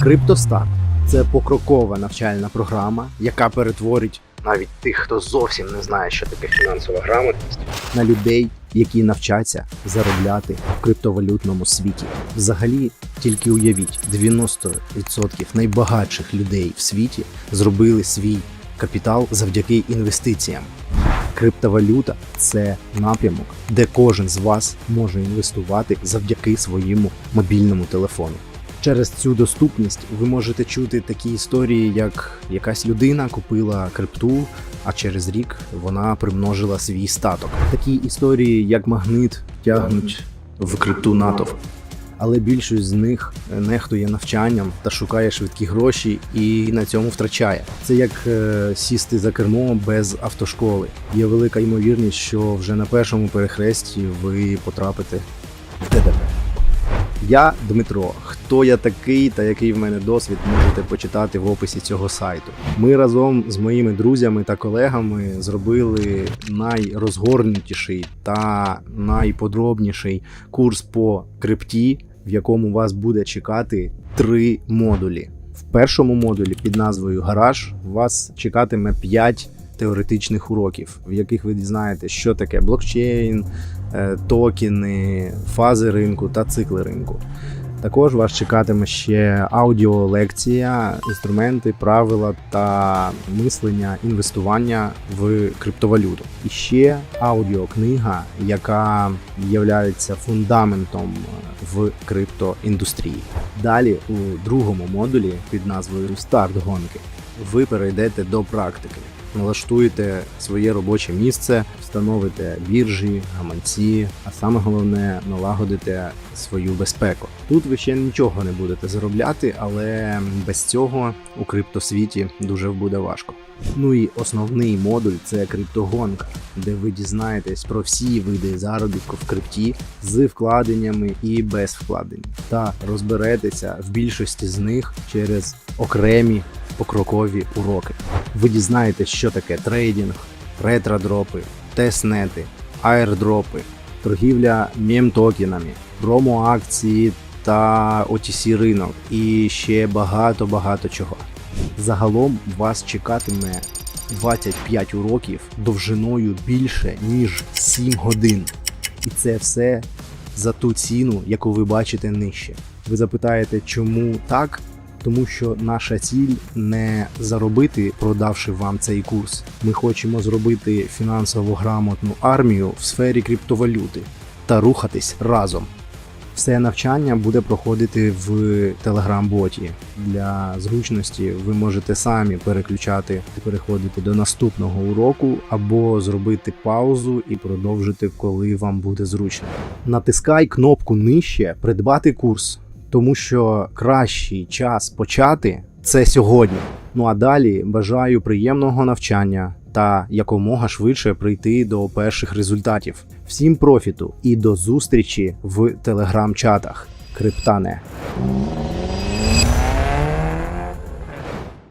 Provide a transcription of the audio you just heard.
Криптостарт це покрокова навчальна програма, яка перетворить навіть тих, хто зовсім не знає, що таке фінансова грамотність, на людей, які навчаться заробляти в криптовалютному світі. Взагалі, тільки уявіть, 90% найбагатших людей в світі зробили свій капітал завдяки інвестиціям. Криптовалюта це напрямок, де кожен з вас може інвестувати завдяки своєму мобільному телефону. Через цю доступність ви можете чути такі історії, як якась людина купила крипту, а через рік вона примножила свій статок. Такі історії, як магнит, тягнуть в крипту натовп. Але більшість з них нехтує навчанням та шукає швидкі гроші і на цьому втрачає. Це як е, сісти за кермо без автошколи. Є велика ймовірність, що вже на першому перехресті ви потрапите в ДТП. Я Дмитро. Хто я такий та який в мене досвід, можете почитати в описі цього сайту. Ми разом з моїми друзями та колегами зробили найрозгорнутіший та найподробніший курс по крипті, в якому вас буде чекати три модулі. В першому модулі під назвою Гараж вас чекатиме 5 теоретичних уроків, в яких ви дізнаєтесь, що таке блокчейн, е, токени, фази ринку та цикли ринку. Також вас чекатиме ще аудіолекція, інструменти, правила та мислення інвестування в криптовалюту. І ще аудіокнига, яка є фундаментом в криптоіндустрії. Далі у другому модулі під назвою Старт гонки ви перейдете до практики налаштуєте своє робоче місце, встановите біржі, гаманці, а саме головне налагодите свою безпеку. Тут ви ще нічого не будете заробляти, але без цього у криптосвіті дуже буде важко. Ну і основний модуль це криптогонка, де ви дізнаєтесь про всі види заробітку в крипті з вкладеннями і без вкладень, та розберетеся в більшості з них через окремі покрокові уроки. Ви дізнаєтесь, що таке трейдинг, ретродропи, тестнети, аірдропи, торгівля мєм-токенами, промо-акції та OTC ринок і ще багато-багато чого. Загалом вас чекатиме 25 уроків довжиною більше ніж 7 годин. І це все за ту ціну, яку ви бачите нижче. Ви запитаєте, чому так? Тому що наша ціль не заробити, продавши вам цей курс. Ми хочемо зробити фінансово грамотну армію в сфері криптовалюти та рухатись разом. Все навчання буде проходити в телеграм-боті. Для зручності ви можете самі переключати переходити до наступного уроку, або зробити паузу і продовжити, коли вам буде зручно. Натискай кнопку нижче Придбати курс тому що кращий час почати це сьогодні. Ну а далі бажаю приємного навчання та якомога швидше прийти до перших результатів. Всім профіту і до зустрічі в телеграм-чатах. Криптане.